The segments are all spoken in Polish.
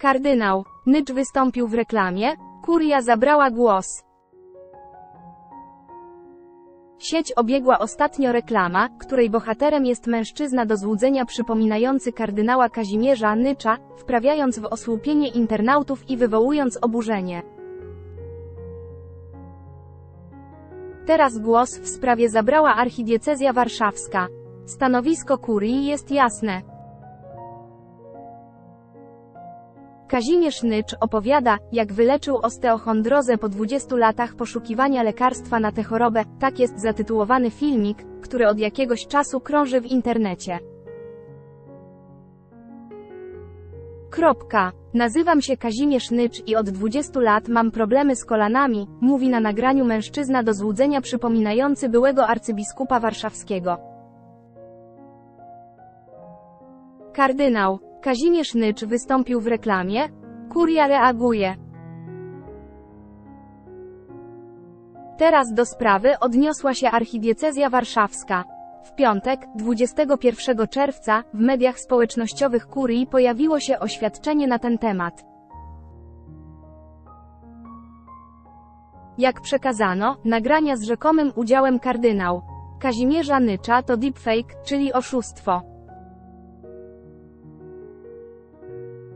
Kardynał Nycz wystąpił w reklamie, kuria zabrała głos. Sieć obiegła ostatnio reklama, której bohaterem jest mężczyzna do złudzenia przypominający kardynała Kazimierza Nycza, wprawiając w osłupienie internautów i wywołując oburzenie. Teraz głos w sprawie zabrała archidiecezja warszawska. Stanowisko kurii jest jasne. Kazimierz Nycz opowiada, jak wyleczył osteochondrozę po 20 latach poszukiwania lekarstwa na tę chorobę, tak jest zatytułowany filmik, który od jakiegoś czasu krąży w internecie. Kropka. Nazywam się Kazimierz Nycz i od 20 lat mam problemy z kolanami, mówi na nagraniu mężczyzna do złudzenia przypominający byłego arcybiskupa warszawskiego. Kardynał Kazimierz Nycz wystąpił w reklamie. Kuria reaguje. Teraz do sprawy odniosła się archidiecezja warszawska. W piątek, 21 czerwca, w mediach społecznościowych kurii pojawiło się oświadczenie na ten temat. Jak przekazano, nagrania z rzekomym udziałem kardynał Kazimierza Nycza to deepfake, czyli oszustwo.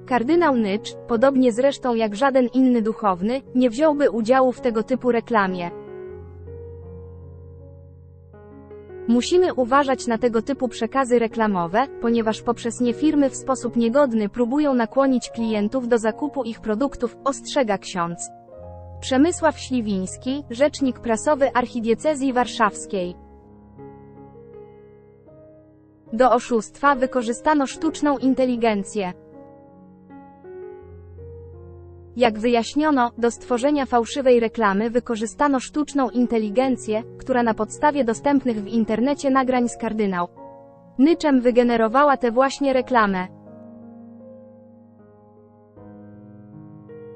Kardynał Nycz, podobnie zresztą jak żaden inny duchowny, nie wziąłby udziału w tego typu reklamie. Musimy uważać na tego typu przekazy reklamowe, ponieważ poprzez nie firmy w sposób niegodny próbują nakłonić klientów do zakupu ich produktów, ostrzega ksiądz. Przemysław Śliwiński, rzecznik prasowy archidiecezji warszawskiej. Do oszustwa wykorzystano sztuczną inteligencję. Jak wyjaśniono, do stworzenia fałszywej reklamy wykorzystano sztuczną inteligencję, która na podstawie dostępnych w internecie nagrań z kardynał Nyczem wygenerowała tę właśnie reklamę.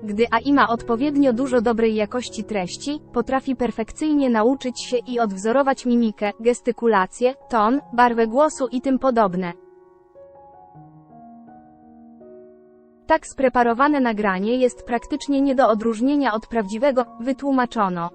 Gdy AI ma odpowiednio dużo dobrej jakości treści, potrafi perfekcyjnie nauczyć się i odwzorować mimikę, gestykulację, ton, barwę głosu i tym podobne. Tak spreparowane nagranie jest praktycznie nie do odróżnienia od prawdziwego, wytłumaczono.